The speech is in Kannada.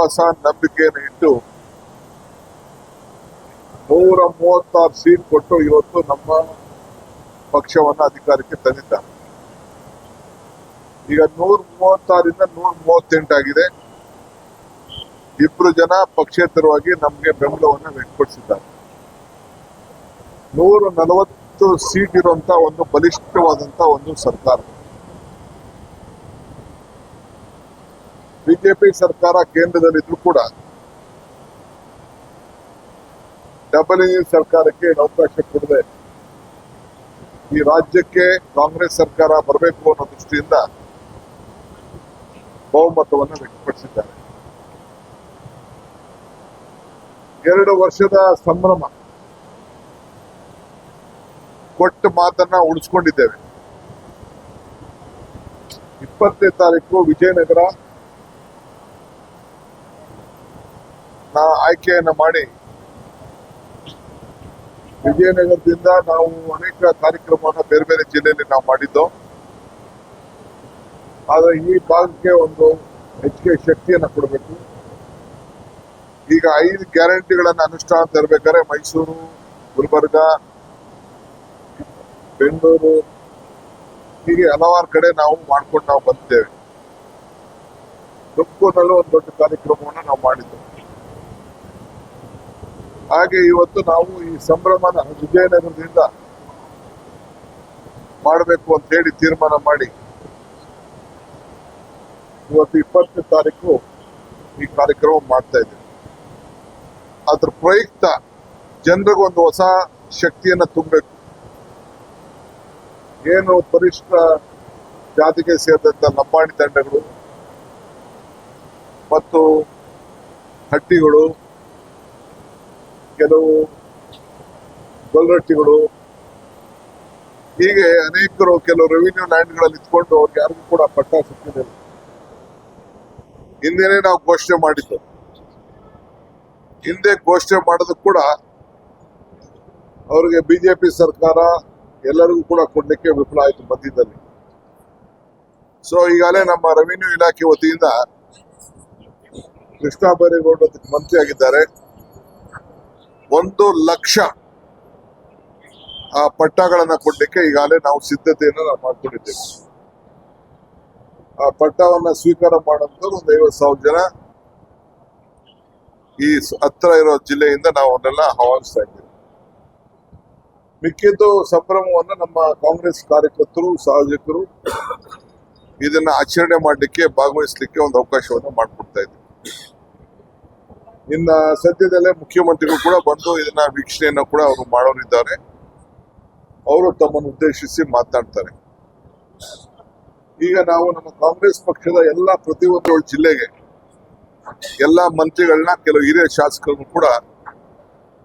ವಿಶ್ವಾಸ ನಂಬಿಕೆಯನ್ನು ಇಟ್ಟು ನೂರ ಮೂವತ್ತಾರು ಸೀಟ್ ಕೊಟ್ಟು ಇವತ್ತು ನಮ್ಮ ಪಕ್ಷವನ್ನ ಅಧಿಕಾರಕ್ಕೆ ತಂದಿದ್ದಾರೆ. ಈಗ ನೂರ ಮೂವತ್ತಾರಿಂದ ನೂರ ಮೂವತ್ತೆಂಟಾಗಿದೆ ಇಬ್ರು ಜನ ಪಕ್ಷೇತರವಾಗಿ ನಮಗೆ ಬೆಂಬಲವನ್ನು ವ್ಯಕ್ತಪಡಿಸಿದ್ದಾರೆ. ನೂರ ನಲವತ್ತು ಸೀಟ್ ಇರುವಂತ ಒಂದು ಬಲಿಷ್ಠವಾದಂತ ಒಂದು ಸರ್ಕಾರ. ಬಿಜೆಪಿ ಸರ್ಕಾರ ಕೇಂದ್ರದಲ್ಲಿದ್ರು ಕೂಡ ಡಬಲ್ ಇಂಜಿನ್ ಸರ್ಕಾರಕ್ಕೆ ಅವಕಾಶ ಕೊಡದೆ ಈ ರಾಜ್ಯಕ್ಕೆ ಕಾಂಗ್ರೆಸ್ ಸರ್ಕಾರ ಬರಬೇಕು ಅನ್ನೋ ದೃಷ್ಟಿಯಿಂದ ಬಹುಮತವನ್ನು ವ್ಯಕ್ತಪಡಿಸಿದ್ದಾರೆ. ಎರಡು ವರ್ಷದ ಸಂಭ್ರಮ ಕೊಟ್ಟ ಮಾತನ್ನ ಉಳಿಸ್ಕೊಂಡಿದ್ದೇವೆ. ಇಪ್ಪತ್ತನೇ ತಾರೀಕು ವಿಜಯನಗರ ಆಯ್ಕೆಯನ್ನ ಮಾಡಿ ವಿಜಯನಗರದಿಂದ ನಾವು ಅನೇಕ ಕಾರ್ಯಕ್ರಮವನ್ನು ಬೇರೆ ಬೇರೆ ಜಿಲ್ಲೆಯಲ್ಲಿ ನಾವು ಮಾಡಿದ್ದೋ, ಆದ್ರೆ ಈ ಭಾಗಕ್ಕೆ ಒಂದು ಹೆಚ್ಚಿಗೆ ಶಕ್ತಿಯನ್ನ ಕೊಡಬೇಕು. ಈಗ ಐದು ಗ್ಯಾರಂಟಿಗಳನ್ನ ಅನುಷ್ಠಾನ ತರಬೇಕಾದ್ರೆ ಮೈಸೂರು, ಗುಲ್ಬರ್ಗ, ಬೆಂಗಳೂರು, ಹೀಗೆ ಹಲವಾರು ಕಡೆ ನಾವು ಮಾಡ್ಕೊಂಡು ನಾವು ಬಂದಿದ್ದೇವೆ. ತುಮಕೂರಿನಲ್ಲೂ ಒಂದು ದೊಡ್ಡ ಕಾರ್ಯಕ್ರಮವನ್ನು ನಾವು ಮಾಡಿದ್ದೇವೆ ಹಾಗೆ ಇವತ್ತು ನಾವು ಈ ಸಂಭ್ರಮನ ವಿಜಯನಗರದಿಂದ ಮಾಡಬೇಕು ಅಂತ ಹೇಳಿ ತೀರ್ಮಾನ ಮಾಡಿ ಇವತ್ತು ಇಪ್ಪತ್ತನೇ ತಾರೀಕು ಈ ಕಾರ್ಯಕ್ರಮ ಮಾಡ್ತಾ ಇದ್ದೀವಿ. ಅದ್ರ ಪ್ರಯುಕ್ತ ಜನರಿಗೊಂದು ಹೊಸ ಶಕ್ತಿಯನ್ನ ತುಂಬಬೇಕು. ಏನು ಪರಿಷ್ಠ ಜಾತಿಗೆ ಸೇರಿದಂತ ಲಂಬಾಣಿ ತಂಡಗಳು ಮತ್ತು ಹಟ್ಟಿಗಳು ಕೆಲವು ಗೊಲ್ರಟ್ಟಿಗಳು ಹೀಗೆ ಅನೇಕರು ಕೆಲವು ರೆವಿನ್ಯೂ ಲ್ಯಾಂಡ್ಗಳಲ್ಲಿ ಇದ್ಕೊಂಡು ಅವ್ರಿಗೆ ಯಾರಿಗೂ ಕೂಡ ಪಟ್ಟ ಸಿಕ್ಕಿದೆ ಹಿಂದೆನೆ ನಾವು ಘೋಷಣೆ ಮಾಡಿದ್ದು. ಹಿಂದೆ ಘೋಷಣೆ ಮಾಡೋದು ಕೂಡ ಅವರಿಗೆ ಬಿಜೆಪಿ ಸರ್ಕಾರ ಎಲ್ಲರಿಗೂ ಕೂಡ ಕೊಡ್ಲಿಕ್ಕೆ ವಿಫಲ ಆಯಿತು ಮಧ್ಯದಲ್ಲಿ ಸೊ ಈಗಾಗಲೇ ನಮ್ಮ ರೆವಿನ್ಯೂ ಇಲಾಖೆ ವತಿಯಿಂದ ಕೃಷ್ಣ ಬೈರೇಗೌಡ ಅದಕ್ಕೆ ಮಂತ್ರಿ ಆಗಿದ್ದಾರೆ ಒಂದು ಲಕ್ಷ ಆ ಪಟ್ಟಗಳನ್ನ ಕೊಡ್ಲಿಕ್ಕೆ ಈಗಾಗಲೇ ನಾವು ಸಿದ್ಧತೆಯನ್ನು ನಾವು ಮಾಡ್ಕೊಂಡಿದ್ದೇವೆ. ಆ ಪಟ್ಟವನ್ನ ಸ್ವೀಕಾರ ಮಾಡುವಂತ ಒಂದು ಐವತ್ತು ಸಾವಿರ ಜನ ಈ ಹತ್ರ ಇರೋ ಜಿಲ್ಲೆಯಿಂದ ನಾವು ಅವನ್ನೆಲ್ಲ ಆಹ್ವಾನಿಸ್ತಾ ಇದ್ದೇವೆ. ಮಿಕ್ಕಿದ್ದು ಸಂಭ್ರಮವನ್ನು ನಮ್ಮ ಕಾಂಗ್ರೆಸ್ ಕಾರ್ಯಕರ್ತರು ಸಾರ್ವಜನಿಕರು ಇದನ್ನ ಆಚರಣೆ ಮಾಡಲಿಕ್ಕೆ ಭಾಗವಹಿಸಲಿಕ್ಕೆ ಒಂದು ಅವಕಾಶವನ್ನು ಮಾಡಿಕೊಡ್ತಾ ಇದ್ದೀವಿ. ಇನ್ನ ಸದ್ಯದಲ್ಲೇ ಮುಖ್ಯಮಂತ್ರಿಗಳು ಕೂಡ ಬಂದು ಇದನ್ನ ವೀಕ್ಷಣೆಯನ್ನು ಕೂಡ ಅವರು ಮಾಡೋರಿದ್ದಾರೆ. ಅವರು ತಮ್ಮನ್ನು ಉದ್ದೇಶಿಸಿ ಮಾತನಾಡ್ತಾರೆ ಈಗ ನಾವು ನಮ್ಮ ಕಾಂಗ್ರೆಸ್ ಪಕ್ಷದ ಎಲ್ಲ ಪ್ರತಿಯೊಂದು ಜಿಲ್ಲೆಗೆ ಎಲ್ಲ ಮಂತ್ರಿಗಳನ್ನ ಕೆಲವು ಹಿರಿಯ ಶಾಸಕರನ್ನು ಕೂಡ